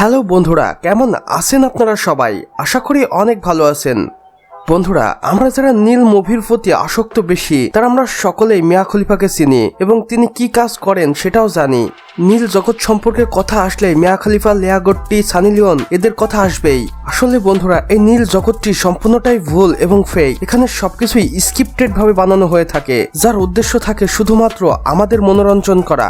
Hello বন্ধুরা, কেমন আছেন আপনারা সবাই? আশা করি অনেক ভালো আছেন। বন্ধুরা, আমরা যারা নীল মুভির প্রতি আসক্ত বেশি, তারা আমরা সকলেই মিয়া খলিফাকে চিনি এবং তিনি কি কাজ করেন সেটাও জানি। নীল জগৎ সম্পর্কে কথা আসলে মিয়া খালিফা, লেয়া সানি লিওন, এদের কথা আসবেই। আসলে বন্ধুরা, এই নীল জগৎটি সম্পূর্ণটাই ভুল এবং ফেক এখানে সবকিছুই স্ক্রিপ্টেড ভাবে বানানো হয়ে থাকে, যার উদ্দেশ্য থাকে শুধুমাত্র আমাদের মনোরঞ্জন করা।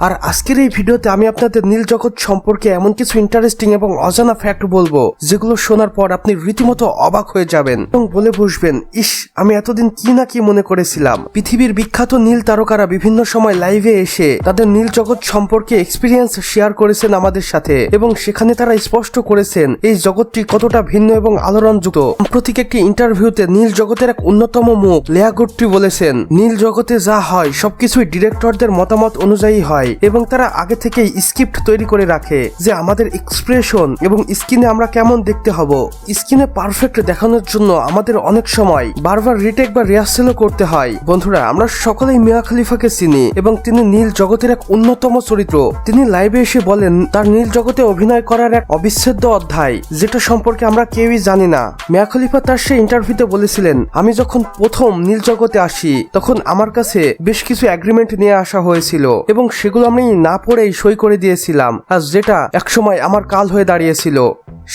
আর আজকের এই ভিডিওতে আমি আপনাদের নীল জগৎ সম্পর্কে এমন কিছু ইন্টারেস্টিং এবং অজানা ফ্যাক্ট বলব, যেগুলো শোনার পর আপনি রীতিমতো অবাক হয়ে যাবেন এবং বলে বসবেন, ইস, আমি এতদিন কি না কি মনে করেছিলাম। পৃথিবীর বিখ্যাত নীল তারকারা বিভিন্ন সময় লাইভে এসে তাদের নীল জগৎ সম্পর্কে এক্সপিরিয়েন্স শেয়ার করেছেন আমাদের সাথে এবং সেখানে তারা স্পষ্ট করেছেন এই জগৎটি কতটা ভিন্ন এবং আলোড়নযুক্ত। সাম্প্রতিক একটি ইন্টারভিউতে নীল জগতের এক অন্যতম মুখ লেয়া গুট্টি বলেছেন, নীল জগতে যা হয় সবকিছুই ডিরেক্টরদের মতামত অনুযায়ী হয় এবং তারা আগে থেকেই স্ক্রিপ্ট তৈরি করে রাখে যে আমাদের এক্সপ্রেশন এবং স্ক্রিনে আমরা কেমন দেখতে হব। স্ক্রিনে পারফেক্ট দেখানোর জন্য আমাদের অনেক সময় বারবার রিটেক বা রিহার্সেলও করতে হয়। বন্ধুরা, আমরা সকলেই মিয়া খলিফাকে চিনি এবং তিনি নীল জগতের এক অন্যতম চরিত্র। তিনি লাইভে এসে বলেন, তার নীল জগতে অভিনয় করার এক অবিচ্ছেদ্য অধ্যায়, যেটা সম্পর্কে আমরা কেউই জানি না। মিয়া খলিফা তার সে ইন্টারভিউতে বলেছিলেন, আমি যখন প্রথম নীল জগতে আসি, তখন আমার কাছে বেশ কিছু অ্যাগ্রিমেন্ট নিয়ে আসা হয়েছিল এবং সেগুলো আমি না পড়েই সই করে দিয়েছিলাম, আর যেটা একসময় আমার কাল হয়ে দাঁড়িয়েছিল।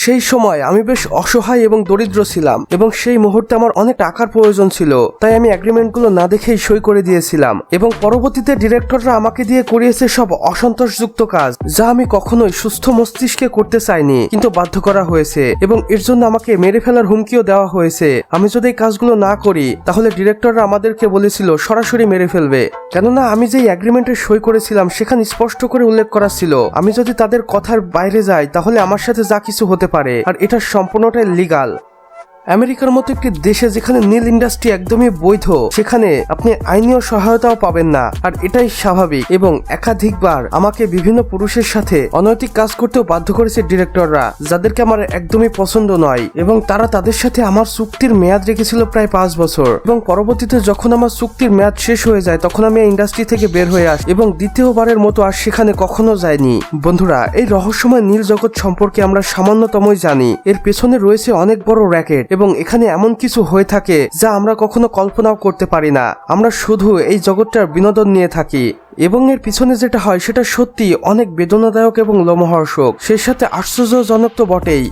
সেই সময় আমি বেশ অসহায় এবং দরিদ্র ছিলাম এবং সেই মুহূর্তে আমার অনেক টাকার প্রয়োজন ছিল, তাই আমি এগ্রিমেন্টগুলো না দেখেই সই করে দিয়েছিলাম এবং পরবর্তীতে ডিরেক্টররা আমাকে দিয়ে করিয়েছে সব অসন্তোষযুক্ত কাজ, যা আমি কখনোই সুস্থ মস্তিষ্কে করতে চাইনি, কিন্তু বাধ্য করা হয়েছে এবং এর জন্য আমাকে মেরে ফেলার হুমকিও দেওয়া হয়েছে। আমি যদি এই কাজগুলো না করি, তাহলে ডিরেক্টররা আমাদেরকে বলেছিল সরাসরি মেরে ফেলবে। কেননা আমি যে এগ্রিমেন্টে সই করেছিলাম, সেখানে স্পষ্ট করে উল্লেখ করা ছিল, আমি যদি তাদের কথার বাইরে যাই, তাহলে আমার সাথে যা কিছু হতে পারে, আর এটা সম্পূর্ণটাই লিগাল আমেরিকার মতো একটি দেশে যেখানে নীল ইন্ডাস্ট্রি একদমই বৈধ, সেখানে আপনি আইনীয় সহায়তাও পাবেন না। আর এটাই স্বাভাবিক এবং একাধিকবার আমাকে বিভিন্ন পুরুষের সাথে অনৈতিক কাজ করতেও বাধ্য করেছে ডিরেক্টররা, যাদেরকে আমার একদমই পছন্দ নয় এবং তারা তাদের সাথে আমার চুক্তির মেয়াদ রেখেছিল প্রায় পাঁচ বছর এবং পরবর্তীতে যখন আমার চুক্তির মেয়াদ শেষ হয়ে যায়, তখন আমি ইন্ডাস্ট্রি থেকে বের হয়ে আসি এবং দ্বিতীয়বারের মতো আর সেখানে কখনো যায়নি বন্ধুরা, এই রহস্যময় নীল জগৎ সম্পর্কে আমরা সামান্যতমই জানি। এর পেছনে রয়েছে অনেক বড় র্যাকেট এবং এখানে এমন কিছু হয়ে থাকে যা আমরা কখনো কল্পনাও করতে পারি না। আমরা শুধু এই জগৎটার বিনোদন নিয়ে থাকি। এবং এর পিছনে যেটা হয়, সেটা সত্যি অনেক বেদনাদায়ক এবং লোমহর্ষক। সেই সাথে আশ্চর্যজনক তো বটেই।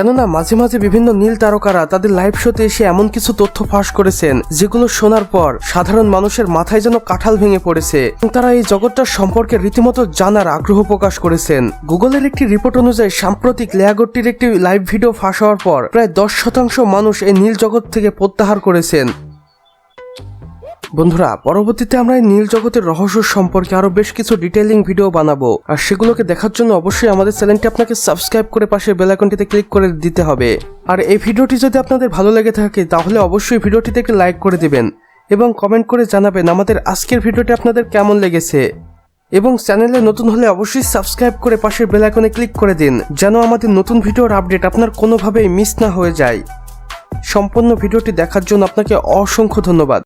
কেননা মাঝে মাঝে বিভিন্ন নীল তারকারা তাদের লাইভ শোতে এসে এমন কিছু তথ্য ফাঁস করেছেন, যেগুলো শোনার পর সাধারণ মানুষের মাথায় যেন কাঁঠাল ভেঙে পড়েছে তারা এই জগৎটার সম্পর্কে রীতিমতো জানার আগ্রহ প্রকাশ করেছেন। গুগলের একটি রিপোর্ট অনুযায়ী সাম্প্রতিক লেয়াগরটির একটি লাইভ ভিডিও ফাঁস হওয়ার পর প্রায় দশ শতাংশ মানুষ এই নীল জগৎ থেকে প্রত্যাহার করেছেন। বন্ধুরা, পরবর্তীতে আমরা নীল জগতের রহস্য সম্পর্কে আরও বেশ কিছু ডিটেলিং ভিডিও বানাবো। আর সেগুলোকে দেখার জন্য অবশ্যই আমাদের চ্যানেলটি আপনাকে সাবস্ক্রাইব করে পাশে বেল আইকনটিতে ক্লিক করে দিতে হবে। আর এই ভিডিওটি যদি আপনাদের ভালো লেগে থাকে, তাহলে অবশ্যই ভিডিওটিতে একটি লাইক করে দিবেন এবং কমেন্ট করে জানাবেন আমাদের আজকের ভিডিওটি আপনাদের কেমন লেগেছে। এবং চ্যানেলে নতুন হলে অবশ্যই সাবস্ক্রাইব করে পাশের বেল আইকনে ক্লিক করে দিন, যেন আমাদের নতুন ভিডিওর আপডেট আপনার কোনোভাবেই মিস না হয়ে যায়। সম্পূর্ণ ভিডিওটি দেখার জন্য আপনাকে অসংখ্য ধন্যবাদ।